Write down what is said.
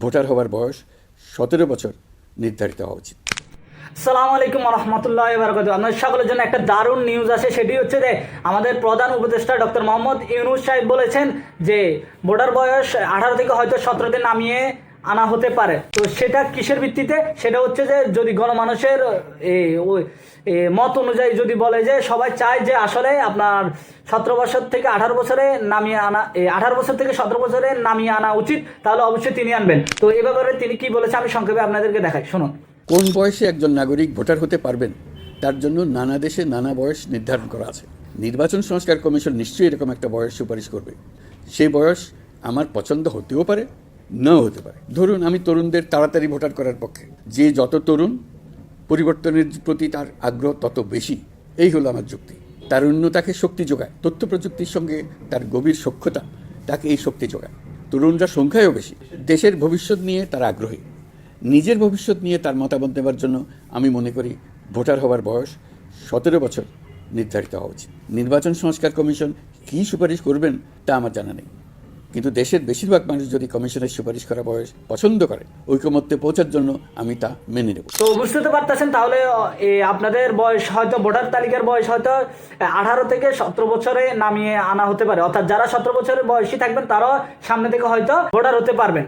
Voter হওয়ার বয়স সতেরো বছর নির্ধারিত হওয়া উচিত। সালাম আলাইকুম রহমতুল্লাহ বারকাত আপনার সকলের জন্য একটা দারুণ নিউজ আছে, সেটি হচ্ছে যে আমাদের প্রধান উপদেষ্টা ডক্টর মোহাম্মদ ইউনুস সাহেব বলেছেন যে ভোটার বয়স আঠারো থেকে হয়তো সতেরোতে নামিয়ে আনা হতে পারে। তো সেটা কিসের ভিত্তিতে? সেটা হচ্ছে যে যদি গণমানুষের মত অনুযায়ী যদি বলে যে সবাই চায় যে আসলে আপনার সতেরো বছর থেকে আঠারো বছরে নামিয়ে আনা আঠারো বছর থেকে সতেরো বছরে নামিয়ে আনা উচিত, তাহলে অবশ্যই তিনি আনবেন। তো এ ব্যাপারে তিনি কি বলেছে আমি সংক্ষেপে আপনাদেরকে দেখাই। শুনুন। কোন বয়সে একজন নাগরিক ভোটার হতে পারবেন, তার জন্য নানা দেশে নানা বয়স নির্ধারণ করা আছে। নির্বাচন সংস্কার কমিশন নিশ্চয়ই এরকম একটা বয়স সুপারিশ করবে। সেই বয়স আমার পছন্দ হতেও পারে নাও হতে পারে। ধরুন আমি তরুণদের তাড়াতাড়ি ভোটার করার পক্ষে। যে যত তরুণ, পরিবর্তনের প্রতি তার আগ্রহ তত বেশি। এই হলো আমার যুক্তি। তারুণ্য তাকে শক্তি যোগায়। তথ্য প্রযুক্তির সঙ্গে তার গভীর সক্ষতা তাকে এই শক্তি যোগায়। তরুণরা সংখ্যায়ও বেশি। দেশের ভবিষ্যৎ নিয়ে তার আগ্রহী। নিজের ভবিষ্যৎ নিয়ে তার মতামত নেবার জন্য আমি মনে করি ভোটার হওয়ার বয়স সতেরো বছর নির্ধারিত হওয়া উচিত। নির্বাচন সংস্কার কমিশন কী সুপারিশ করবেন তা আমার জানা নেই। কিন্তু দেশের বেশিরভাগ মানুষ যদি কমিশনের সুপারিশ করা বয়স পছন্দ করে, ঐকমত্যে পৌঁছার জন্য আমি তা মেনে নেব। তো বুঝতে পারতেছেন, তাহলে আপনাদের বয়স হয়তো, ভোটার তালিকার বয়স হয়তো আঠারো থেকে সতেরো বছরে নামিয়ে আনা হতে পারে। অর্থাৎ যারা সতেরো বছরের বয়সী থাকবেন, তারাও সামনে থেকে হয়তো ভোটার হতে পারবেন।